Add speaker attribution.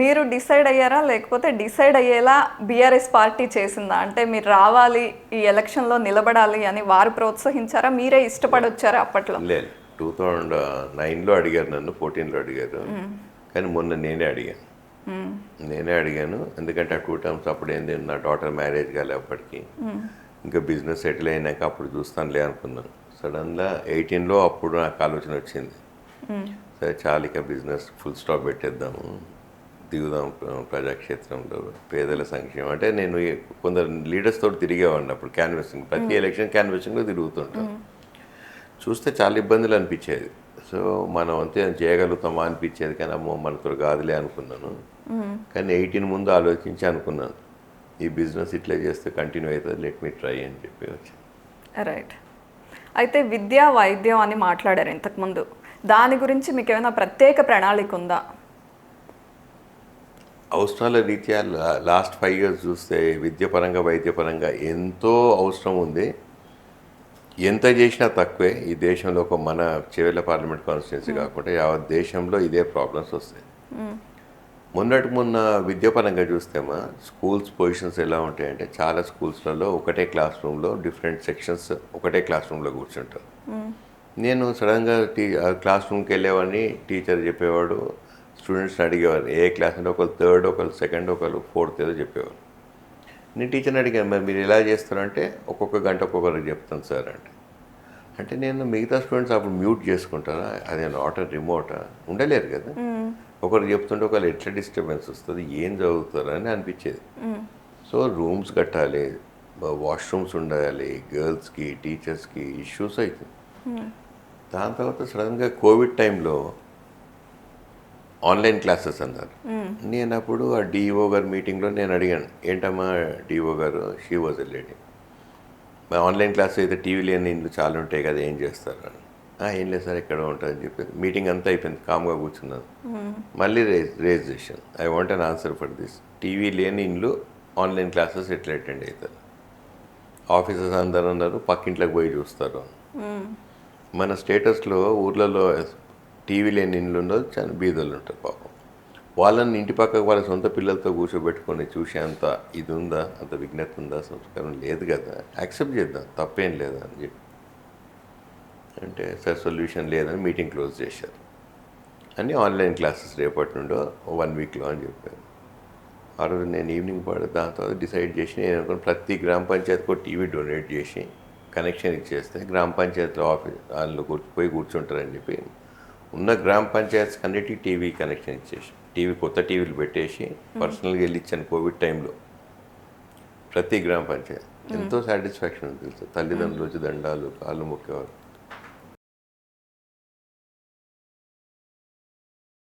Speaker 1: మీరు డిసైడ్ అయ్యారా? లేకపోతే డిసైడ్ అయ్యేలా బీఆర్ఎస్ పార్టీ చేసిందా? అంటే మీరు రావాలి ఈ ఎలక్షన్లో నిలబడాలి అని వారు ప్రోత్సహించారా? మీరే ఇష్టపడి వచ్చారా అప్పట్లో?
Speaker 2: లేదు టూ థౌజండ్ నైన్లో అడిగారు నన్ను ఫోర్టీన్లో అడిగారు. కానీ మొన్న నేనే అడిగాను. నేనే అడిగాను. ఎందుకంటే ఆ టూ టైమ్స్ అప్పుడు ఏంది నా డాటర్ మ్యారేజ్ కాలే అప్పటికి. ఇంకా బిజినెస్ సెటిల్ అయినాక అప్పుడు చూస్తానులే అనుకున్నాను. సడన్గా ఎయిటీన్లో అప్పుడు నాకు ఆలోచన వచ్చింది. సరే చాలు ఇక బిజినెస్ ఫుల్ స్టాప్ పెట్టేద్దాము. దిగుదాం ప్ర- ప్రజాక్షేత్రంలో పేదల సంక్షేమం. అంటే నేను కొందరు లీడర్స్ తోటి తిరిగేవాడిని అప్పుడు క్యాన్వసింగ్. ప్రతి ఎలక్షన్ క్యాన్వసింగ్లో తిరుగుతుంటాను చూస్తే చాలా ఇబ్బందులు అనిపించేది. సో మనం అంతే చేయగలుగుతామా అనిపించేది కానీ అమ్మో మనతో కాదులే అనుకున్నాను. కానీ ఎయిటీన్ ముందు ఆలోచించి అనుకున్నాను. ఈ బిజినెస్ ఇట్లా చేస్తే కంటిన్యూ అవుతుంది లెట్ మీ ట్రై అని చెప్పి వచ్చి
Speaker 1: రైట్. అయితే విద్య వైద్యం అని మాట్లాడారు ఇంతకుముందు. దాని గురించి మీకు ఏమైనా ప్రత్యేక ప్రణాళిక ఉందా?
Speaker 2: అవసరాల రీత్యా లాస్ట్ ఫైవ్ ఇయర్స్ చూస్తే విద్యపరంగా వైద్యపరంగా ఎంతో అవసరం ఉంది. ఎంత చేసినా తక్కువే. ఈ దేశంలో ఒక మన చివరి పార్లమెంట్ కాన్స్టిట్యున్సీ కాకుండా యావత్ దేశంలో ఇదే ప్రాబ్లమ్స్ వస్తాయి. మొన్నటి మొన్న విద్యాపరంగా చూస్తేమా స్కూల్స్ పొజిషన్స్ ఎలా ఉంటాయంటే చాలా స్కూల్స్లలో ఒకటే క్లాస్ రూమ్లో డిఫరెంట్ సెక్షన్స్ ఒకటే క్లాస్ రూమ్లో కూర్చుంటారు. నేను సడన్గా టీ క్లాస్ రూమ్కి వెళ్ళేవాడిని టీచర్ చెప్పేవాడు స్టూడెంట్స్ని అడిగేవారు ఏ క్లాస్ అంటే ఒకరు థర్డ్ ఒకరు సెకండ్ ఒకరు ఫోర్త్ ఏదో చెప్పేవారు. నేను టీచర్ని అడిగాను మరి మీరు ఎలా చేస్తారంటే ఒక్కొక్క గంట ఒక్కొక్కరికి చెప్తాను సార్ అంటే. అంటే నేను మిగతా స్టూడెంట్స్ అప్పుడు మ్యూట్ చేసుకుంటారా? అదే నాట్ రిమోటా? ఉండలేరు కదా. ఒకరు చెప్తుంటే ఒకరు ఎట్లా డిస్టర్బెన్స్ వస్తుంది ఏం చదువుతారని అనిపించేది. సో రూమ్స్ కట్టాలి వాష్రూమ్స్ ఉండాలి గర్ల్స్కి టీచర్స్కి ఇష్యూస్ అవుతుంది దాని తర్వాత సడన్గా కోవిడ్ టైంలో ఆన్లైన్ క్లాసెస్ అన్నారు. నేను అప్పుడు ఆ డిఓ గారి మీటింగ్లో నేను అడిగాను ఏంటమ్మా డిఓ గారు? She was a lady online class అయితే టీవీ లేని ఇండ్లు చాలా ఉంటాయి కదా ఏం చేస్తారు? అని "ఆ, ఏం లేదు సార్ ఇక్కడ ఉంటుందని చెప్పి మీటింగ్ అంతా అయిపోయింది కామ్గా కూర్చున్నాను. మళ్ళీ రేజ్ రేజ్ చేశాను. I want an answer for this. TV లేని ఇండ్లు ఆన్లైన్ క్లాసెస్ ఎట్లా అటెండ్ అవుతారు? ఆఫీసర్స్ అందరూ అన్నారు పక్కింట్లోకి పోయి చూస్తారు. మన స్టేటస్లో ఊర్లలో టీవీ లేని ఇండ్లు ఉండదు చాలా బీదలు ఉంటారు పాపం. వాళ్ళని ఇంటి పక్కకు వాళ్ళ సొంత పిల్లలతో కూర్చోబెట్టుకొని చూసే అంత ఇది ఉందా అంత విజ్ఞత ఉందా సంస్కారం లేదు కదా. యాక్సెప్ట్ చేద్దాం తప్పేం లేదా అని చెప్పి. అంటే సార్ సొల్యూషన్ లేదని మీటింగ్ క్లోజ్ చేశారు. అని ఆన్లైన్ క్లాసెస్ రేపటి నుండో వన్ వీక్లో అని చెప్పారు. ఆ రోజు నేను ఈవినింగ్ పాడు దాని తర్వాత డిసైడ్ చేసి నేను అనుకున్న ప్రతి గ్రామ పంచాయతీకి ఒక టీవీ డొనేట్ చేసి కనెక్షన్ ఇచ్చేస్తే గ్రామ పంచాయతీలో ఆఫీస్ వాళ్ళు కూర్చు పోయి కూర్చుంటారని చెప్పి ఉన్న గ్రామ పంచాయతీస్ అన్నిటికీ టీవీ కనెక్షన్ ఇచ్చేసి టీవీ కొత్త టీవీలు పెట్టేసి పర్సనల్గా వెళ్ళి ఇచ్చాను కోవిడ్ టైంలో. ప్రతి గ్రామ పంచాయతీ. ఎంతో సాటిస్ఫాక్షన్ ఉంది తెలుసు? తల్లిదండ్రులు వచ్చి దండాలు కాళ్ళు మొక్కేవారు.